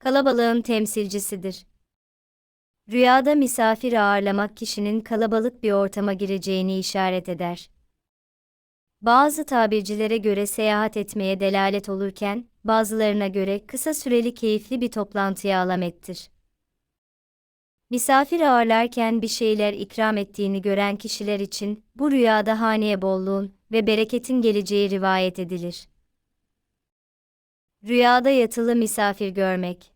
kalabalığın temsilcisidir. Rüyada misafir ağırlamak kişinin kalabalık bir ortama gireceğini işaret eder. Bazı tabircilere göre seyahat etmeye delalet olurken, bazılarına göre kısa süreli keyifli bir toplantıya alamettir. Misafir ağırlarken bir şeyler ikram ettiğini gören kişiler için bu rüyada haneye bolluğun ve bereketin geleceği rivayet edilir. Rüyada yatılı misafir görmek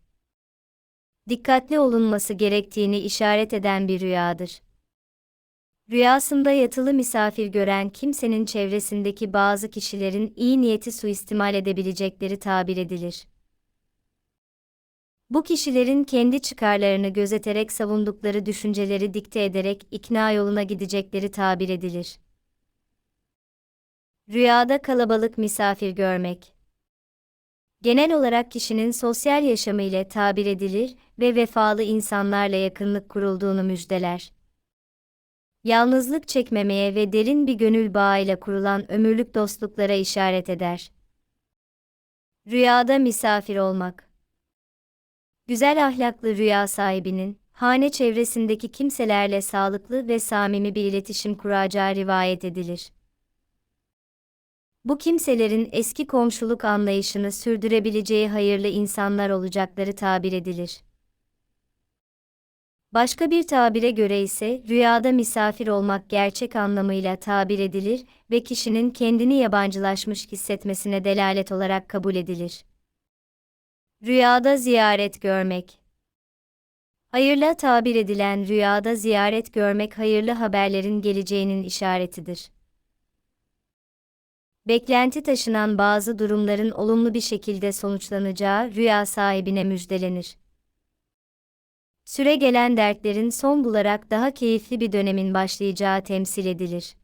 dikkatli olunması gerektiğini işaret eden bir rüyadır. Rüyasında yatılı misafir gören kimsenin çevresindeki bazı kişilerin iyi niyeti suistimal edebilecekleri tabir edilir. Bu kişilerin kendi çıkarlarını gözeterek savundukları düşünceleri dikte ederek ikna yoluna gidecekleri tabir edilir. Rüyada kalabalık misafir görmek genel olarak kişinin sosyal yaşamı ile tabir edilir ve vefalı insanlarla yakınlık kurulduğunu müjdeler. Yalnızlık çekmemeye ve derin bir gönül bağıyla kurulan ömürlük dostluklara işaret eder. Rüyada misafir olmak Güzel ahlaklı rüya sahibinin, hane çevresindeki kimselerle sağlıklı ve samimi bir iletişim kuracağı rivayet edilir. Bu kimselerin eski komşuluk anlayışını sürdürebileceği hayırlı insanlar olacakları tabir edilir. Başka bir tabire göre ise rüyada misafir olmak gerçek anlamıyla tabir edilir ve kişinin kendini yabancılaşmış hissetmesine delalet olarak kabul edilir. Rüyada ziyaret görmek Hayırla tabir edilen rüyada ziyaret görmek hayırlı haberlerin geleceğinin işaretidir beklenti taşınan bazı durumların olumlu bir şekilde sonuçlanacağı rüya sahibine müjdelenir. Süre gelen dertlerin son bularak daha keyifli bir dönemin başlayacağı temsil edilir.